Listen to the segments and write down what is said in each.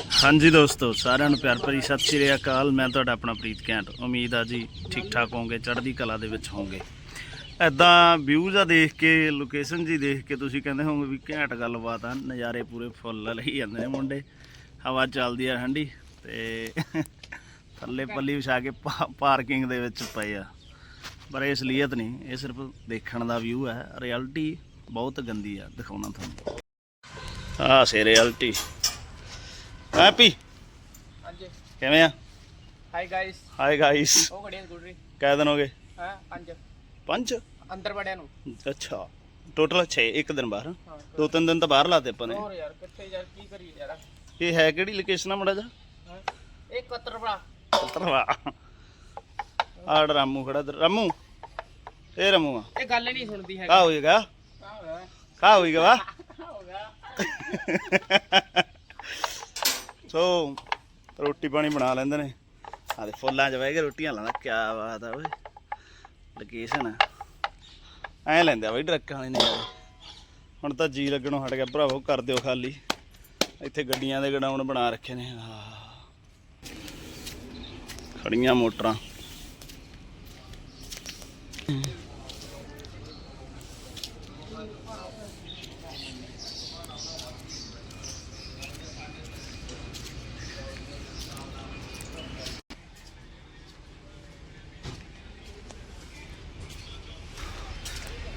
ਹਾਂਜੀ ਦੋਸਤੋ, ਸਾਰਿਆਂ ਨੂੰ ਪਿਆਰ ਭਰੀ ਸਤਿ ਸ਼੍ਰੀ ਅਕਾਲ। ਮੈਂ ਤੁਹਾਡਾ ਆਪਣਾ ਪ੍ਰੀਤ ਕੈਂਟ। ਉਮੀਦ ਆ ਜੀ ਠੀਕ ਠਾਕ ਹੋਵੋਗੇ, ਚੜ੍ਹਦੀ ਕਲਾ ਦੇ ਵਿੱਚ ਹੋਵੋਗੇ। ਐਦਾਂ ਵਿਊਜ਼ ਆ ਦੇਖ ਕੇ ਲੋਕੇਸ਼ਨ ਜੀ ਦੇਖ ਕੇ ਤੁਸੀਂ ਕਹਿੰਦੇ ਹੋਵੋਗੇ ਵੀ ਘੈਂਟ ਗੱਲਬਾਤ ਆ, ਨਜ਼ਾਰੇ ਪੂਰੇ ਫੁੱਲ ਲਈ ਜਾਂਦੇ ਨੇ ਮੁੰਡੇ। ਹਵਾ ਚੱਲਦੀ ਆ ਠੰਡੀ ਤੇ ਥੱਲੇ ਪੱਲੀ ਵਿਛਾ ਕੇ ਪਾਰਕਿੰਗ ਦੇ ਵਿੱਚ ਪਏ ਆ। ਪਰ ਇਹ ਅਸਲੀਅਤ ਨਹੀਂ, ਇਹ ਸਿਰਫ ਦੇਖਣ ਦਾ ਵਿਊ ਹੈ ਰਿਐਲਿਟੀ ਬਹੁਤ ਗੰਦੀ ਆ, ਦਿਖਾਉਣਾ ਤੁਹਾਨੂੰ। ਆਹ ਸੇ ਰਿਐਲਿਟੀ ਹੈਪੀ। ਹਾਂਜੀ। ਕਿਵੇਂ ਆ? ਹਾਈ ਗਾਇਸ ਹਾਈ ਗਾਇਸ ਉਹ ਘੜੀਆਂ ਗੁੱਡਰੀ ਕਿੰਨੇ ਦਿਨ ਹੋ ਗਏ? ਹਾਂ ਪੰਜ। ਪੰਜ? ਅੰਦਰ ਵੜਿਆ ਨੂੰ। ਅੱਛਾ। ਟੋਟਲ 6 ਇੱਕ ਦਿਨ ਬਾਹਰ। ਹਾਂ ਦੋ ਤਿੰਨ ਦਿਨ ਤਾਂ ਬਾਹਰ ਲਾਤੇ ਆਪਾਂ ਨੇ। ਹੋਰ ਯਾਰ ਕਿੱਥੇ ਯਾਰ ਕੀ ਕਰੀ ਯਾਰ? ਇਹ ਹੈ ਕਿਹੜੀ ਲੋਕੇਸ਼ਨ ਆ ਮੜਾ ਜਾ ਹਾਂ? ਇਹ ਕਤਰ ਬੜਾ ਤਰਵਾ ਆੜ ਰਾਮੂ ਖੜਾ ਰਾਮੂ? ਇਹ ਰਾਮੂ ਆ। ਇਹ ਗੱਲ ਨਹੀਂ ਸੁਣਦੀ ਹੈਗੀ। ਕਾ ਹੋਏਗਾ ਕਾ ਹੋਏਗਾ ਵਾ ਹੋਗਾ। ਸੋ, ਰੋਟੀ ਪਾਣੀ ਬਣਾ ਲੈਂਦੇ ਨੇ। ਆ ਦੇ ਫੁੱਲਾਂ 'ਚ ਬਹਿ ਕੇ ਰੋਟੀਆਂ ਲਾਉਂਦਾ ਕੀ ਬਾਤ ਆ ਓਏ। ਲੋਕੇਸ਼ਨ ਐ ਲੈਂਦੇ ਆ ਬਈ ਟਰੱਕਾਂ ਵਾਲੇ ਨੇ ਹੁਣ ਤਾਂ ਜੀ ਲੱਗਣੋਂ ਹਟ ਗਿਆ, ਭਰਾਵੋ, ਕਰ ਦਿਓ ਖਾਲੀ। ਇੱਥੇ ਗੱਡੀਆਂ ਦੇ ਗਡਾਊਨ ਬਣਾ ਰੱਖੇ ਨੇ। ਖੜੀਆਂ ਮੋਟਰਾਂ।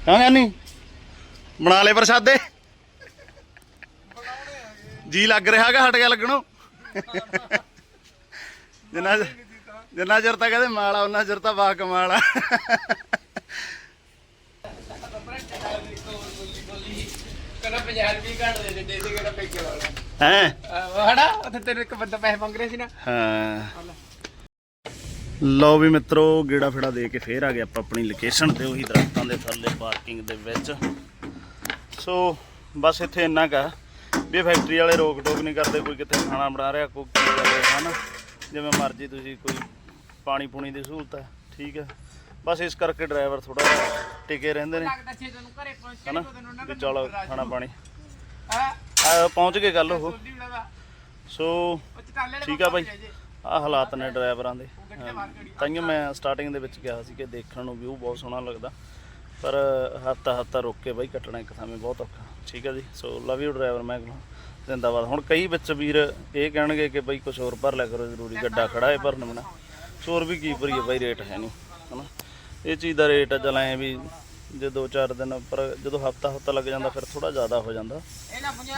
ਹਾਂ ਨਹੀਂ ਬਣਾ ਲੈ ਪ੍ਰਸ਼ਾਦੇ? ਜੀ ਲੱਗ ਰਿਹਾ ਹੈਗਾ ਹਟ ਗਿਆ ਲੱਗਣੋਂ। ਜਿੰਨਾ ਜਿੰਨਾ ਚਿਰ ਤਾਂ ਕਹਿੰਦੇ ਮਾਲ ਉਹਨਾਂ ਚਿਰ ਤਾਂ ਬਾ ਕਮਾਲ ਆ। ਕਹਿੰਦਾ 50 ਰੁਪਏ ਘੱਟ ਦੇ ਦੇ ਦੇ ਦੇ ਕਿਹੜਾ ਪੈਕੇ ਵਾਲਾ ਹੈ ਹੜਾ ਉੱਥੇ ਤੇਰੇ ਇੱਕ ਬੰਦਾ ਪੈਸੇ ਮੰਗ ਰਿਹਾ ਸੀ ਨਾ। ਹਾਂ। ਲਓ ਵੀ ਮਿੱਤਰੋ ਗੇੜਾ ਫੇੜਾ ਦੇ ਕੇ ਫੇਰ ਆ ਗਏ ਆਪਾਂ ਆਪਣੀ ਲੋਕੇਸ਼ਨ ਤੇ ਉਹੀ ਦਰਖਤਾਂ ਦੇ ਥੱਲੇ ਪਾਰਕਿੰਗ ਦੇ ਵਿੱਚ। ਸੋ ਬਸ ਇੱਥੇ ਇੰਨਾ ਕਾ ਵੀ ਫੈਕਟਰੀ ਵਾਲੇ ਰੋਕ ਟੋਕ ਨਹੀਂ ਕਰਦੇ ਕੋਈ ਕਿੱਥੇ ਖਾਣਾ ਬਣਾ ਰਿਹਾ ਕੋਈ ਕੀ ਕਰ ਰਿਹਾ ਹਨਾ? ਜਿਵੇਂ ਮਰਜ਼ੀ ਤੁਸੀਂ ਕੋਈ ਪਾਣੀ ਪੂਣੀ ਦੀ ਸਹੂਲਤ ਹੈ ਠੀਕ ਹੈ ਬਸ ਇਸ ਕਰਕੇ ਡਰਾਈਵਰ ਥੋੜਾ ਟਿਕੇ ਰਹਿੰਦੇ ਨੇ ਹਨਾ? ਵੀ ਚਲੋ ਖਾਣਾ ਪਾਣੀ। ਪਹੁੰਚ ਕੇ ਗੱਲ ਉਹ। ਸੋ ਠੀਕ ਆ ਬਾਈ। ਆ ਹਾਲਾਤ ਨੇ ਡਰਾਈਵਰਾਂ ਦੇ। ਤਾਈਓ ਮੈਂ ਸਟਾਰਟਿੰਗ ਦੇ ਵਿੱਚ ਕਿਹਾ ਸੀ ਕਿ ਦੇਖਣ ਨੂੰ ਵਿਊ ਬਹੁਤ ਸੋਹਣਾ ਲੱਗਦਾ। ਪਰ ਹੱਤਾ ਹੱਤਾ ਰੁੱਕ ਕੇ ਬਾਈ ਕੱਟਣਾ ਇੱਕ ਥਾਂ 'ਤੇ ਬਹੁਤ ਔਖਾ। ਠੀਕ ਹੈ ਜੀ? ਸੋ ਲਵ ਯੂ ਡਰਾਈਵਰ ਮੈਂ ਜ਼ਿੰਦਾਬਾਦ। ਹੁਣ ਕਈ ਵਿੱਚ ਵੀਰ ਇਹ ਕਹਿਣਗੇ ਕਿ ਬਾਈ ਕੁਝ ਹੋਰ ਭਰ ਲਿਆ ਕਰੋ, ਜ਼ਰੂਰੀ ਗੱਡਾ ਖੜਾ ਹੈ ਭਰਨ ਬਣਾ ਹੋਰ ਵੀ ਕੀ ਭਰੀਏ ਬਾਈ ਰੇਟ ਹੈ ਨਹੀਂ, ਹਨਾ? ਇਹ ਚੀਜ਼ ਦਾ ਰੇਟ ਚੱਲ ਐ ਵੀ ਜੇ ਦੋ ਚਾਰ ਦਿਨ ਪਰ ਜਦੋਂ ਹਫਤਾ ਹਫਤਾ ਲੱਗ ਜਾਂਦਾ, ਫਿਰ ਥੋੜਾ ਜ਼ਿਆਦਾ ਹੋ ਜਾਂਦਾ।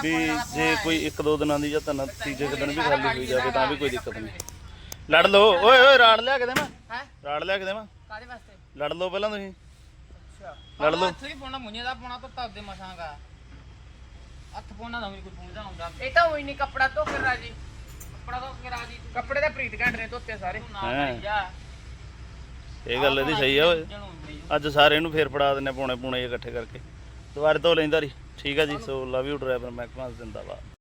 ਵੀ ਜੇ ਕੋਈ ਇੱਕ ਦੋ ਦਿਨਾਂ ਦੀ ਜਾਂ ਤਿੰਨ ਤੀਜੇ ਕੁ ਦਿਨ ਵੀ ਖਾਲੀ ਹੋਈ ਜਾਵੇ, ਤਾਂ ਵੀ ਕੋਈ ਦਿੱਕਤ ਨਹੀਂ। ਲੜ ਲਓ। ਓਏ ਓਏ ਰਾੜ ਲਿਆ ਕੇ ਦੇਵਾਂ। ਹੈ? ਰਾੜ ਲਿਆ ਕੇ ਦੇਵਾਂ। ਕਾਦੇ ਵਾਸਤੇ? ਲੜ ਲਓ ਪਹਿਲਾਂ ਤੁਸੀਂ। ਅੱਛਾ। ਲੜ ਲਓ। ਹੱਥ ਹੀ ਪਾਉਣਾ ਮੁੰਨੇ ਦਾ ਪਾਉਣਾ ਤਾਂ ਤੱਦੇ ਮਸਾਂਗਾ ਹੱਥ ਪਾਉਣਾ ਦਾ ਵੀ ਕੋਈ ਪੂੰਝਾ ਹੁੰਦਾ। ਇਹ ਤਾਂ ਹੋਈ ਨਹੀਂ ਕੱਪੜਾ ਧੋ ਕੇ ਰਾਜੀ। ਕੱਪੜਾ ਧੋ ਕੇ ਰਾਜੀ। ਕੱਪੜੇ ਤਾਂ ਪ੍ਰੀਤ ਘੰਟ ਨੇ ਧੋਤੇ ਸਾਰੇ। ਇਹ ਗੱਲ ਇਹਦੀ ਸਹੀ ਆ ਓਏ। ਅੱਜ ਸਾਰੇ ਇਹਨੂੰ ਫੇਰ ਫੜਾ ਦਿੰਨੇ ਪੌਣੇ ਪੂਣੇ ਇਕੱਠੇ ਕਰਕੇ। ਦੁਬਾਰੇ ਧੋ ਲੈਂਦਾ ਰੀ ਠੀਕ ਆ ਜੀ ਸੋ ਲਵ ਯੂ ਡਰਾਈਵਰ ਮੈਂ ਕਹਾਂ ਜ਼ਿੰਦਾਬਾਦ।